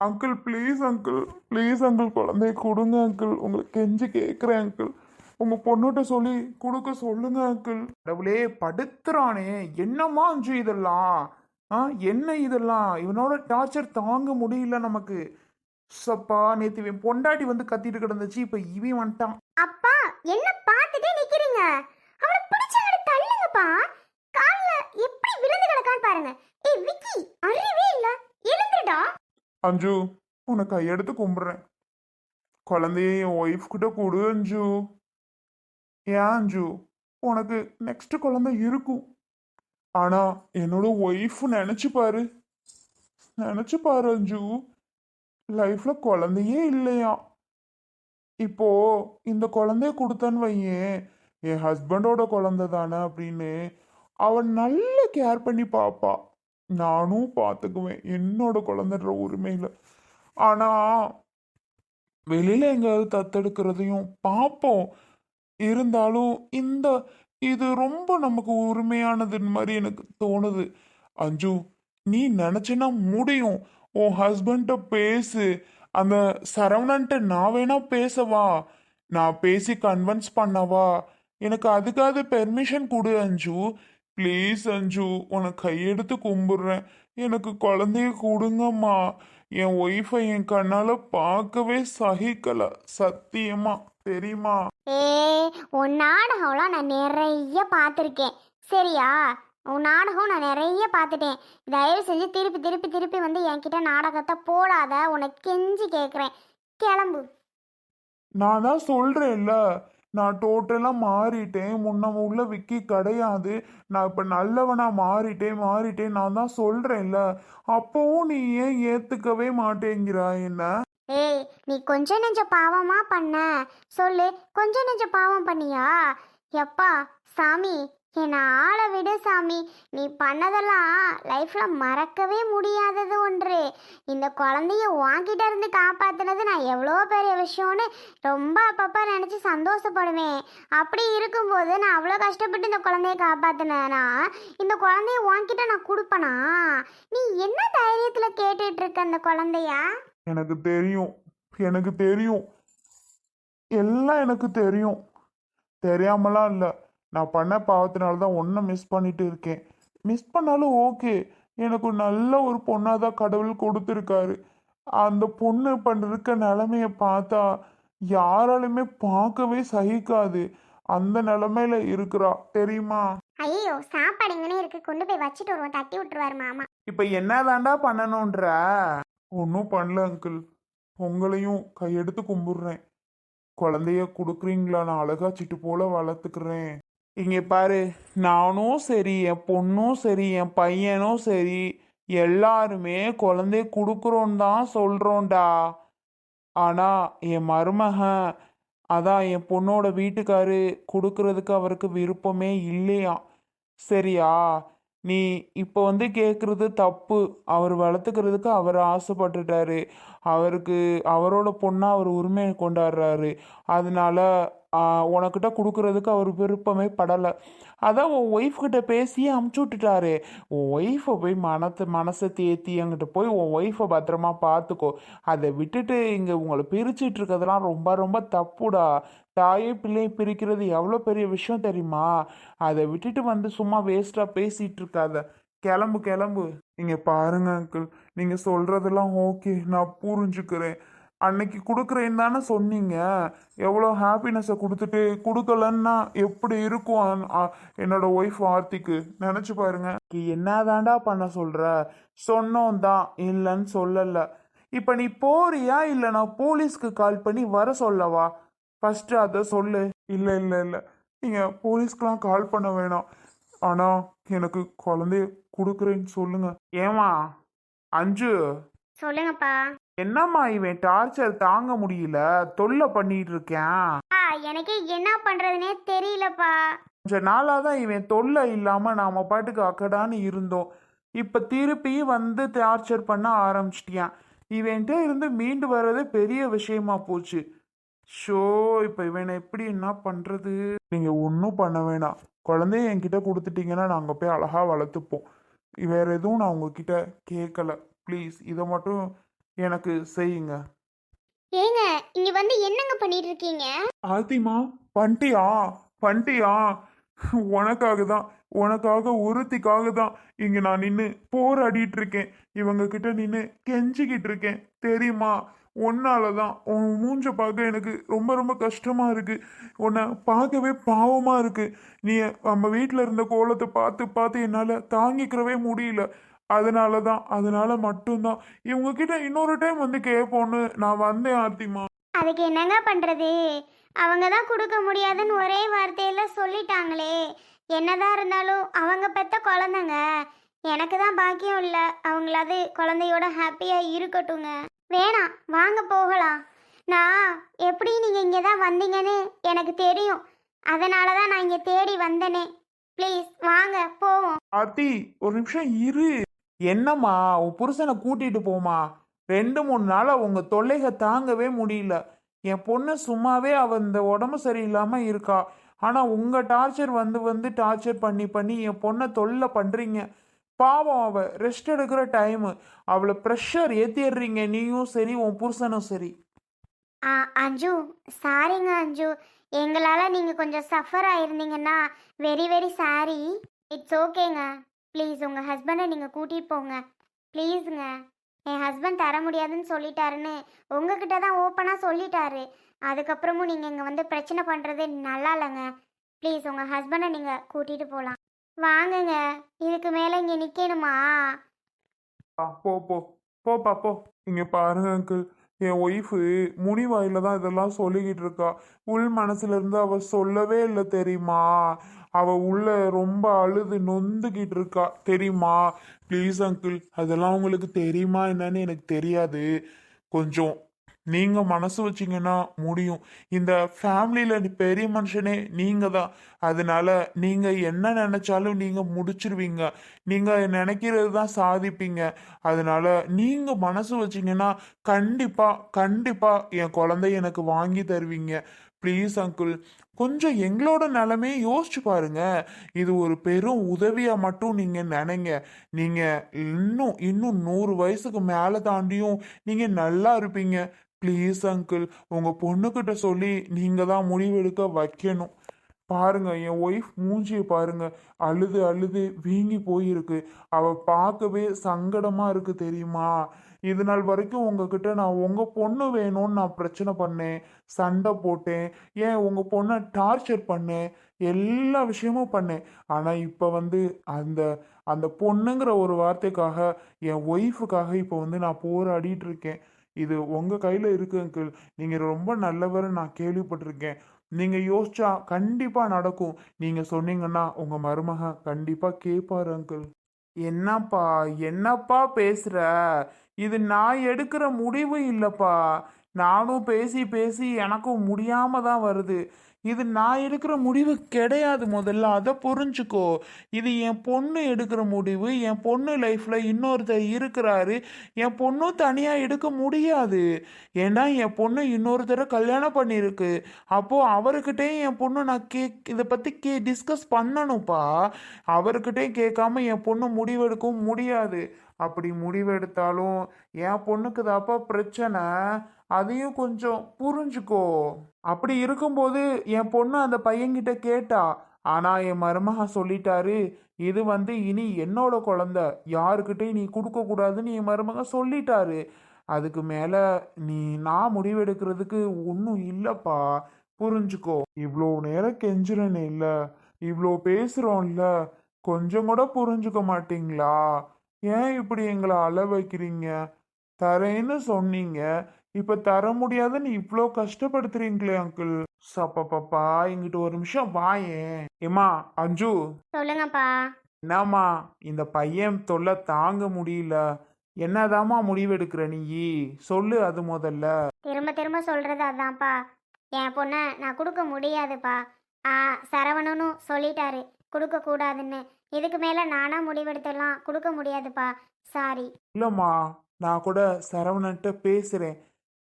Uncle please uncle please uncle குழந்தைய கொடுங்க uncle உங்களுக்கு கெஞ்சி கேட்குறேன் அங்கிள் உங்கள் பொண்ணுகிட்ட சொல்லி கொடுக்க சொல்லுங்க அங்கிள் கடவுளே படுத்துறானே. என்னம்மா அஞ்சு இதெல்லாம்? ஆ என்ன இதெல்லாம்? இவனோட டார்ச்சர் தாங்க முடியல நமக்கு. சப்பா நேத்து இவன் பொண்டாட்டி வந்து கத்திட்டு கிடந்துச்சு இப்ப இவன் வந்துட்டான். அப்பா என்ன பார்த்துட்டே நிக்கிறீங்க? அவனை பிடிச்சவங்க தள்ளுங்கப்பா. கால்ல எப்படி விழுந்து கிடக்கான்னு பாருங்க ஏய் விக்கி அறிவே இல்ல எழுந்துடா அஞ்சு உன்னை கையெடுத்து கும்பிடுறேன். குழந்தைய என் ஒய்ஃப் கிட்ட கொடு அஞ்சு. ஏன் அஞ்சு? உனக்கு நெக்ஸ்ட் குழந்தை இருக்கும். ஆனா என்னோட ஒய்ஃப் நினைச்சு பாரு. நினைச்சு பாரு அஞ்சு. லைஃப்ல குழந்தையே இல்லையா? இப்போ இந்த குழந்தைய கொடுத்தேன்னு வையேன். என் ஹஸ்பண்டோட குழந்தை தானே அப்படின்னு அவன் நல்ல கேர் பண்ணி பாப்பா. நானும் பார்த்துக்குவேன் என்னோட குழந்தைன்ற உரிமையில ஆனா வெளியில எங்கேயாவது தத்தெடுக்கிறதையும் பார்ப்போம் இருந்தாலும் இந்த இது ரொம்ப நமக்கு உரிமையானதுன்னு மாதிரி எனக்கு தோணுது. அஞ்சு நீ நினைச்சனா முடியும். உன் ஹஸ்பண்ட பேசு. அந்த சரவணன்ட்ட நான் வேணா பேசவா? நான் பேசி கன்வின்ஸ் பண்ணவா? எனக்கு அதுக்காவது பெர்மிஷன் கொடு அஞ்சு. ப்ளீஸ் அஞ்சு உனக்கு கையெடுத்து கும்பிடுறேன். எனக்கு குழந்தைய கொடுங்கம்மா. என் ஒய்ஃபை என் கண்ணால பார்க்கவே சகிக்கல. சத்தியமா தெரியுமா? ஏய் உன் நாடகம்லாம் நான் நிறைய பார்த்துருக்கேன். சரியா? உன் நாடகம் நான் நிறைய பார்த்துட்டேன். தயவு செஞ்சு திருப்பி திருப்பி திருப்பி வந்து என்கிட்ட நாடகத்தை போடாத. உனக்கு கெஞ்சி கேட்குறேன் கிளம்பு. நான் தான் சொல்றேன்ல. நான் டோட்டலாக மாறிட்டேன். முன்ன உள்ள விக்கி கிடையாது. நான் இப்போ நல்லவனாக மாறிட்டேன் மாறிட்டேன். நான் தான் சொல்கிறேன்ல அப்போவும் நீ ஏன் ஏற்றுக்கவே மாட்டேங்கிறா என்ன? ஏய் நீ கொஞ்சம் நெஞ்ச பாவமா பண்ண. சொல்லு கொஞ்சம் நெஞ்ச பாவம் பண்ணியா? எப்பா சாமி என்னை ஆள விடு சாமி. நீ பண்ணதெல்லாம் லைஃப்பில் மறக்கவே முடியாதது ஒன்று. இந்த குழந்தைய வாங்கிட்ட இருந்து காப்பாற்றினது நான் எவ்வளோ பெரிய விஷயம்னு ரொம்ப அப்பப்போ நினச்சி சந்தோஷப்படுவேன். அப்படி இருக்கும்போது நான் அவ்வளோ கஷ்டப்பட்டு இந்த குழந்தைய காப்பாற்றினேனா இந்த குழந்தைய வாங்கிட்ட நான் கொடுப்பனா? நீ என்ன தைரியத்தில் கேட்டுட்டு இருக்க அந்த குழந்தைய? எனக்கு தெரியும். எனக்கு தெரியும். எல்லாம் எனக்கு தெரியும். தெரியாமலாம் இல்லை. நான் பண்ண பாவத்தினால தான் ஒன்றை மிஸ் பண்ணிட்டு இருக்கேன். மிஸ் பண்ணாலும் ஓகே எனக்கு நல்ல ஒரு பொண்ணாக தான் கடவுள் கொடுத்துருக்காரு. அந்த பொண்ணு பண்ணிருக்க நிலமைய பார்த்தா யாராலுமே பார்க்கவே சகிக்காது. அந்த நிலமையில இருக்கிறா. தெரியுமா? ஐயோ சாப்பாடு இங்கனே இருக்கு. கொண்டு போய் வச்சுட்டு வருவோம். தட்டி விட்டுருவாரு மாமா. இப்போ என்னதாண்டா பண்ணணுன்ற ஒன்றும் பண்ணல அங்கிள் உங்களையும் கையெடுத்து கும்பிடுறேன். குழந்தைய கொடுக்குறீங்களா? நான் அழகா சிட்டு போல வளர்த்துக்கிறேன். இங்கே பாரு நானும் சரி என் பொண்ணும் சரி என் பையனும் சரி எல்லாருமே குழந்தைய கொடுக்குறோன்னு தான் சொல்கிறோண்டா ஆனால் என் மருமகன் அதான் என் பொண்ணோட வீட்டுக்காரு கொடுக்கறதுக்கு அவருக்கு விருப்பமே இல்லையா? சரியா? நீ இப்போ வந்து கேட்குறது தப்பு. அவர் வளர்த்துக்கிறதுக்கு அவர் ஆசைப்பட்டுட்டாரு. அவருக்கு அவரோட பொண்ணாக அவர் உரிமையை கொண்டாடுறாரு. அதனால உனக்கிட்ட கொடுக்கறதுக்கு அவர் விருப்பமே படலை. அதான் உன் ஒய்ஃப் கிட்ட பேசி அமுச்சு விட்டுட்டாரு. உன் ஒய்ஃபை போய் மனத்தை மனசை தேத்தி அங்கிட்ட போய் உன் ஒய்ஃபை பத்திரமா பார்த்துக்கோ அதை விட்டுட்டு இங்கே உங்களை பிரிச்சுட்டு இருக்கிறதெல்லாம் ரொம்ப ரொம்ப தப்புடா. தாயும் பிள்ளையை பிரிக்கிறது எவ்வளோ பெரிய விஷயம் தெரியுமா? அதை விட்டுட்டு வந்து சும்மா வேஸ்ட்டாக பேசிகிட்டு இருக்காத. கிளம்பு கிளம்பு. நீங்கள் பாருங்க அங்கிள் நீங்கள் சொல்கிறதெல்லாம் ஓகே நான் புரிஞ்சுக்கிறேன். அன்னைக்கு கொடுக்குறேன்னு தானே சொன்னீங்க? எவ்வளோ ஹாப்பினஸை கொடுத்துட்டு கொடுக்கலன்னா எப்படி இருக்கும் என்னோட ஒய்ஃப் ஆர்த்திக்கு நினச்சி பாருங்க. என்னதாண்டா பண்ண சொல்கிற சொன்னோம் தான் இல்லைன்னு சொல்லலை. இப்போ நீ போறியா? இல்லை நான் போலீஸ்க்கு கால் பண்ணி வர சொல்லவா? ஃபஸ்ட்டு அதை சொல்லு. இல்லை இல்லை இல்லை. நீங்கள் போலீஸ்க்கெலாம் கால் பண்ண வேணாம். ஆனால் எனக்கு குழந்தைய கொடுக்குறேன்னு சொல்லுங்க. ஏமா அஞ்சு. சொல்லுங்கப்பா. என்னம்மா இவன் டார்ச்சர் தாங்க முடியல? தொல்லை பண்ணிட்டு இருக்கேன் ஆ எனக்கு என்ன பண்றதுனே தெரியலப்பா. கொஞ்ச நாளாக தான் இவன் தொல்லை இல்லாமல் நாம பாட்டுக்கு அக்கடான்னு இருந்தோம். இப்போ திருப்பி வந்து டார்ச்சர் பண்ண ஆரம்பிச்சிட்டியான். இவன்கிட்ட இருந்து மீண்டு வர்றது பெரிய விஷயமா போச்சு. ஷோ இப்போ இவனை எப்படி என்ன பண்ணுறது நீங்கள் ஒன்றும் பண்ண வேணாம். குழந்தைய என்கிட்ட கொடுத்துட்டீங்கன்னா நாங்கள் போய் அழகாக வளர்த்துப்போம். வேற எதுவும் நான் உங்ககிட்ட கேட்கல ப்ளீஸ் இதை மட்டும் எனக்கு செய்யுங்க. ஏங்க இங்க வந்து என்னங்க பண்ணிட்டு இருக்கீங்க ஆத்திமா பண்டியா பண்டியா. உனக்காக தான் உனக்காக ஒருத்திக்காக தான் இங்க நான் நின்று போராடிட்டு இருக்கேன் இவங்க கிட்ட நின்று கெஞ்சிக்கிட்டு இருக்கேன் தெரியுமா? உன்னால தான் உன் மூஞ்ச பார்க்க எனக்கு ரொம்ப ரொம்ப கஷ்டமா இருக்கு. உன்னை பார்க்கவே பாவமா இருக்கு. நீ நம்ம வீட்டில் இருந்த கோலத்தை பார்த்து பார்த்து என்னால் தாங்கிக்கிறவே முடியல. அதனால தான் அதனால மட்டும்தான். இவங்க கிட்ட இன்னொரு டைம் வந்து கேட்போன்னு நான் வந்தேன் ஆர்த்திமா. அதுக்கு என்னங்க பண்றது? அவங்க தான் கொடுக்க முடியாதுன்னு ஒரே வார்த்தையில சொல்லிட்டாங்களே. என்னதான் இருந்தாலும் அவங்க பெத்த குழந்தைங்க. எனக்கு தான் பாக்கியம் இல்லை. அவங்களாவது குழந்தையோட ஹாப்பியாக இருக்கட்டுங்க. வேணாம் வாங்க போகலாம். நான் எப்படி நீங்கள் இங்கே தான் வந்தீங்கன்னு எனக்கு தெரியும். அதனால தான் நான் இங்கே தேடி வந்தேனே. ப்ளீஸ் வாங்க போவோம். ஆத்தி ஒரு நிமிஷம் இரு. என்னம்மா உன் புருஷனை கூட்டிட்டு போமா ரெண்டு மூணு நாளாக உங்கள் தொல்லைக தாங்கவே முடியல. என் பொண்ணு சும்மாவே அவ இந்த உடம்பு சரியில்லாமல் இருக்கா. ஆனால் உங்கள் டார்ச்சர் வந்து வந்து டார்ச்சர் பண்ணி பண்ணி என் பொண்ணை தொல்லை பண்ணுறீங்க பாவம் அவள் ரெஸ்ட் எடுக்கிற டைமு. அவளை ப்ரெஷர் ஏற்றிடுறீங்க நீயும் சரி உன் புருஷனும் சரி. ஆ அஞ்சு சாரிங்க அஞ்சு. எங்களால் நீங்கள் கொஞ்சம் சஃபர் ஆயிருந்தீங்கன்னா வெரி வெரி சாரி இட்ஸ் ஓகேங்க ப்ளீஸ் உங்கள் ஹஸ்பண்டை நீங்கள் கூட்டிகிட்டு போங்க. ப்ளீஸுங்க. என் ஹஸ்பண்ட் தர முடியாதுன்னு சொல்லிட்டாருன்னு உங்ககிட்ட தான் ஓப்பனாக சொல்லிட்டாரு. அதுக்கப்புறமும் நீங்கள் இங்கே வந்து பிரச்சனை பண்ணுறது நல்லா இல்லைங்க. ப்ளீஸ் உங்கள் ஹஸ்பண்டை நீங்கள் கூட்டிகிட்டு போகலாம் வாங்குங்க. இதுக்கு மேலே இங்கே நிற்கணுமா போ போ. போப்பா போ. இங்கே பாருங்க அங்கிள். என் ஒய்ஃபு முனிவாயில தான் இதெல்லாம் சொல்லிக்கிட்டு இருக்கா உள் மனசுல இருந்து அவ சொல்லவே இல்லை தெரியுமா? அவ உள்ள ரொம்ப அழுது நொந்துக்கிட்டு இருக்கா தெரியுமா? ப்ளீஸ் அங்கிள் அதெல்லாம் உங்களுக்கு தெரியுமா என்னன்னு எனக்கு தெரியாது. கொஞ்சம் நீங்க மனசு வச்சீங்கன்னா முடியும். இந்த ஃபேமிலியில பெரிய மனுஷனே நீங்க தான் அதனால நீங்க என்ன நினைச்சாலும் நீங்க முடிச்சிருவீங்க. நீங்க நினைக்கிறது தான் சாதிப்பீங்க. அதனால நீங்க மனசு வச்சீங்கன்னா கண்டிப்பா கண்டிப்பா என் குழந்தைய எனக்கு வாங்கி தருவீங்க. ப்ளீஸ் அங்கிள் கொஞ்சம் எங்களோட நிலமே யோசிச்சு பாருங்க. இது ஒரு பெரும் உதவியா மட்டும் நீங்க நினைங்க. நீங்க இன்னும் இன்னும் நூறு வயசுக்கு மேல தாண்டியும் நீங்க நல்லா இருப்பீங்க. ப்ளீஸ் அங்கிள் உங்கள் பொண்ணுக்கிட்ட சொல்லி நீங்கள் தான் முடிவெடுக்க வைக்கணும். பாருங்க என் ஒய்ஃப் மூஞ்சியை பாருங்க. அழுது அழுது வீங்கி போயிருக்கு. அவ பார்க்கவே சங்கடமா இருக்கு தெரியுமா? இது நாள் வரைக்கும் உங்ககிட்ட நான் உங்கள் பொண்ணு வேணும்னு நான் பிரச்சனை பண்ணேன். சண்டை போட்டேன். ஏன் உங்கள் பொண்ணை டார்ச்சர் பண்ணேன்? எல்லா விஷயமும் பண்ணேன். ஆனால் இப்போ வந்து அந்த அந்த பொண்ணுங்கிற ஒரு வார்த்தைக்காக என் ஒய்ஃபுக்காக இப்போ வந்து நான் போராடிட்டு இருக்கேன். இது உங்க கையில இருக்கு அங்கிள் நீங்கள் ரொம்ப நல்லவர் நான் கேள்விப்பட்டிருக்கேன். நீங்க யோசிச்சா கண்டிப்பா நடக்கும். நீங்க சொன்னீங்கன்னா உங்க மருமக கண்டிப்பா கேட்பாரு அங்கிள் என்னப்பா என்னப்பா பேசுற? இது நான் எடுக்கிற முடிவு இல்லைப்பா. நானும் பேசி பேசி எனக்கும் முடியாம தான் வருது. இது நான் எடுக்கிற முடிவு கிடையாது முதல்ல. அதை புரிஞ்சுக்கோ. இது என் பொண்ணு எடுக்கிற முடிவு. என் பொண்ணு லைஃப்பில் இன்னொருத்தர் இருக்கிறாரு. என் பொண்ணும் தனியாக எடுக்க முடியாது. ஏன்னா என் பொண்ணு இன்னொருத்தரை கல்யாணம் பண்ணியிருக்கு. அப்போது அவர்கிட்டயும் என் பொண்ணு நான் கே இதை பற்றி கே டிஸ்கஸ் பண்ணணும்ப்பா. அவர்கிட்டயும் கேட்காம என் பொண்ணு முடிவெடுக்கவும் முடியாது. அப்படி முடிவெடுத்தாலும் என் பொண்ணுக்கு தாப்பா பிரச்சனை. அதையும் கொஞ்சம் புரிஞ்சுக்கோ. அப்படி இருக்கும்போது என் பொண்ணு அந்த பையன்கிட்ட கேட்டா ஆனா என் மருமக சொல்லிட்டாரு இது வந்து இனி என்னோட குழந்தை. யாருக்கிட்டையும் நீ கொடுக்க கூடாதுன்னு என் மருமக சொல்லிட்டாரு. அதுக்கு மேல நீ நான் முடிவெடுக்கிறதுக்கு ஒன்றும் இல்லப்பா. புரிஞ்சுக்கோ. இவ்வளோ நேரம் கெஞ்சுறேன்னு இல்லை. இவ்வளோ பேசுறோம்ல. கொஞ்சம் கூட புரிஞ்சுக்க மாட்டீங்களா? ஏன் இப்படி எங்களை அழ வைக்கிறீங்க? தரேன்னு சொன்னீங்க. இப்ப தர முடியாதுன்னு இவ்வளோ கஷ்டப்படுத்துறீங்களே அங்கிள் சப்பப்பா இங்கிட்டு ஒரு நிமிஷம் வாயேன் ஏமா அஞ்சு. சொல்லுங்கப்பா. என்னம்மா இந்த பையன் தொல்லை தாங்க முடியல. என்னதாம்மா முடிவெடுக்கிற நீ? சொல்லு அது முதல்ல. திரும்ப திரும்ப சொல்கிறது அதான்ப்பா. என் பொண்ணை நான் கொடுக்க முடியாதுப்பா. ஆ சரவணனும் சொல்லிட்டாரு. கொடுக்க கூடாதுன்னு இதுக்கு மேலே நானாக முடிவெடுத்தலாம் கொடுக்க முடியாதுப்பா. சாரி. இல்லைம்மா நான் கூட சரவணன்ட்ட பேசுகிறேன்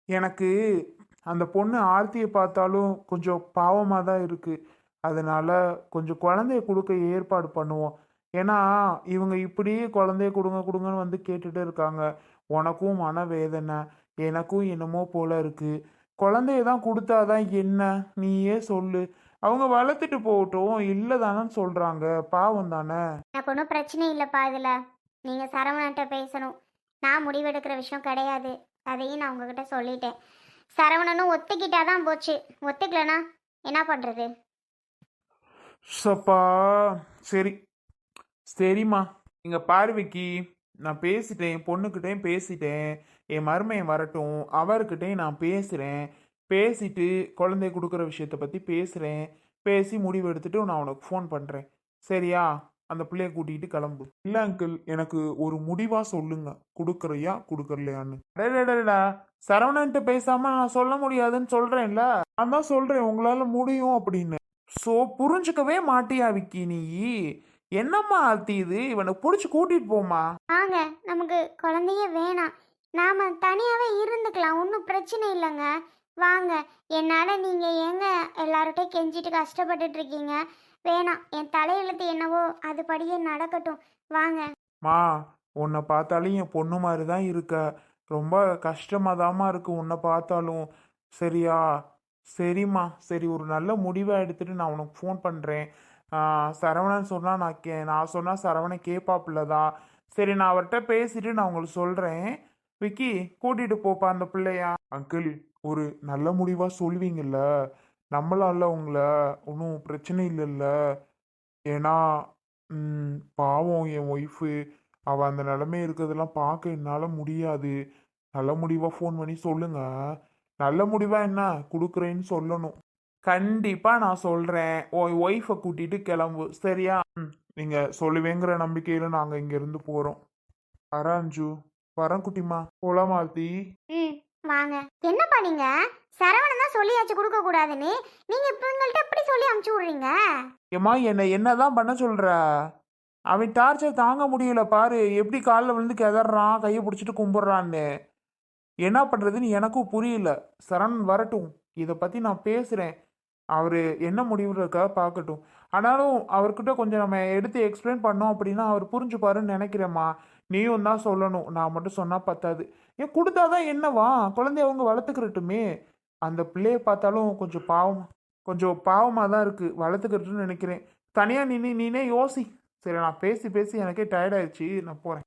எனக்கு அந்த பொண்ணு ஆர்த்தியை பார்த்தாலும் கொஞ்சம் பாவமாக தான் இருக்குது அதனால கொஞ்சம் குழந்தைய கொடுக்க ஏற்பாடு பண்ணுவோம். ஏன்னா இவங்க இப்படியே குழந்தைய கொடுங்க கொடுங்கன்னு வந்து கேட்டுட்டு இருக்காங்க. உனக்கும் மனவேதனை எனக்கும் என்னமோ போல இருக்குது குழந்தைய தான் கொடுத்தாதான் என்ன? நீயே சொல்லு. அவங்க வளர்த்துட்டு போகட்டும் இல்லை தானேன்னு சொல்கிறாங்க பாவம் தானே? எனக்கு ஒன்றும் பிரச்சனை இல்லைப்பா இதில். நீங்கள் சரவணன்ட்ட பேசணும். நான் முடிவெடுக்கிற விஷயம் கிடையாது. அதையும் நான் உங்ககிட்ட சொல்லிட்டேன். சரவணனும் ஒத்துக்கிட்டா தான் போச்சு. ஒத்துக்கலனா என்ன பண்ணுறது சப்பா சரி. சரிம்மா. இங்க பாரு விக்கி. நான் பேசிட்டேன் பொண்ணுக்கிட்டேயும் பேசிட்டேன். என் மருமையன் வரட்டும் அவர்கிட்டயும் நான் பேசுகிறேன் பேசிட்டு குழந்தை கொடுக்குற விஷயத்த பற்றி பேசுகிறேன் பேசி முடிவு எடுத்துட்டு நான் உனக்கு ஃபோன் பண்ணுறேன் சரியா? அந்த பிள்ளைய கூட்டிகிட்டு கிளம்பு. இல்லை அங்கிள் எனக்கு ஒரு முடிவாக சொல்லுங்க. கொடுக்குறியா கொடுக்கலையான்னு டேடா சரவணன்ட்டு பேசாமல் நான் சொல்ல முடியாதுன்னு சொல்கிறேன்ல நான் தான் சொல்கிறேன் உங்களால் முடியும் அப்படின்னு. ஸோ புரிஞ்சுக்கவே மாட்டியா விக்கி நீ? என்னம்மா ஆர்த்தி இது? இவனை பிடிச்சி கூட்டிட்டு போமா வாங்க நமக்கு குழந்தைய வேணாம். நாம தனியாகவே இருந்துக்கலாம் ஒன்றும் பிரச்சனை இல்லைங்க. வாங்க. என்னால் நீங்கள் ஏங்க எல்லார்கிட்டையும் கெஞ்சிட்டு கஷ்டப்பட்டுட்டு இருக்கீங்க வேணாம். என் தலையெழுத்து என்னவோ அதுபடியே நடக்கட்டும். வாங்க. மா உன்னை பார்த்தாலும் என் பொண்ணு மாதிரி தான் இருக்க. ரொம்ப கஷ்டமாக இருக்கு உன்னை பார்த்தாலும். சரியா? சரிம்மா. சரி ஒரு நல்ல முடிவை எடுத்துட்டு நான் உனக்கு ஃபோன் பண்ணுறேன் சரவணன் சொன்னால் நான் கே நான் சொன்னால் சரவணன் கேட்பாப்புல தான் சரி நான் அவர்கிட்ட பேசிட்டு நான் உங்களுக்கு சொல்கிறேன் விக்கி கூட்டிகிட்டு போப்பா அந்த பிள்ளையா. அங்கிள் ஒரு நல்ல முடிவாக சொல்வீங்கல்ல? நம்மளால உங்களை ஒன்றும் பிரச்சனை இல்லைல்ல. ஏன்னா பாவம் என் ஒய்ஃபு அவள் அந்த நிலமை இருக்கிறதெல்லாம் பார்க்க என்னால் முடியாது. நல்ல முடிவாக ஃபோன் பண்ணி சொல்லுங்க. நல்ல முடிவாக என்ன? கொடுக்குறேன்னு சொல்லணும். கண்டிப்பாக நான் சொல்கிறேன் உன் ஒய்ஃபை கூட்டிகிட்டு கிளம்பு. சரியா? ம் நீங்கள் சொல்லுவேங்கிற நம்பிக்கையில் நாங்கள் இங்கேருந்து போகிறோம் வரேன் அஞ்சு. வரேன் குட்டிமா போலாமா ஆர்த்தி? வாங்க. என்னப்பா நீங்க? சரவணன் தான் சொல்லியாச்சு கொடுக்க கூடாதுன்னு. நீங்க இப்போ எங்கள்கிட்ட எப்படி சொல்லி அமுச்சு விடுறீங்க? ஏம்மா என்னை என்னதான் பண்ண சொல்ற? அவன் டார்ச்சர் தாங்க முடியல பாரு. எப்படி காலில் விழுந்து கிதறான் கையை பிடிச்சிட்டு கும்பிட்றான்னு. என்ன பண்ணுறதுன்னு எனக்கும் புரியல. சரண் வரட்டும். இதை பற்றி நான் பேசுகிறேன் அவர் என்ன முடிவு இருக்கா பார்க்கட்டும். ஆனாலும் அவர்கிட்ட கொஞ்சம் நம்ம எடுத்து எக்ஸ்பிளைன் பண்ணோம் அப்படின்னா அவர் புரிஞ்சுப்பாருன்னு நினைக்கிறேம்மா. நீயும் தான் சொல்லணும். நான் மட்டும் சொன்னால் பத்தாது. ஏன் கொடுத்தாதான் என்னவா குழந்தைய அவங்க வளர்த்துக்கிறட்டுமே. அந்த பிள்ளைய பார்த்தாலும் கொஞ்சம் பாவம் கொஞ்சம் பாவமாக தான் இருக்குது வளர்த்துக்கிறட்டுன்னு நினைக்கிறேன். தனியாக நின்று நீனே யோசி. சரி நான் பேசி பேசி எனக்கே டயர்டாயிடுச்சு நான் போகிறேன்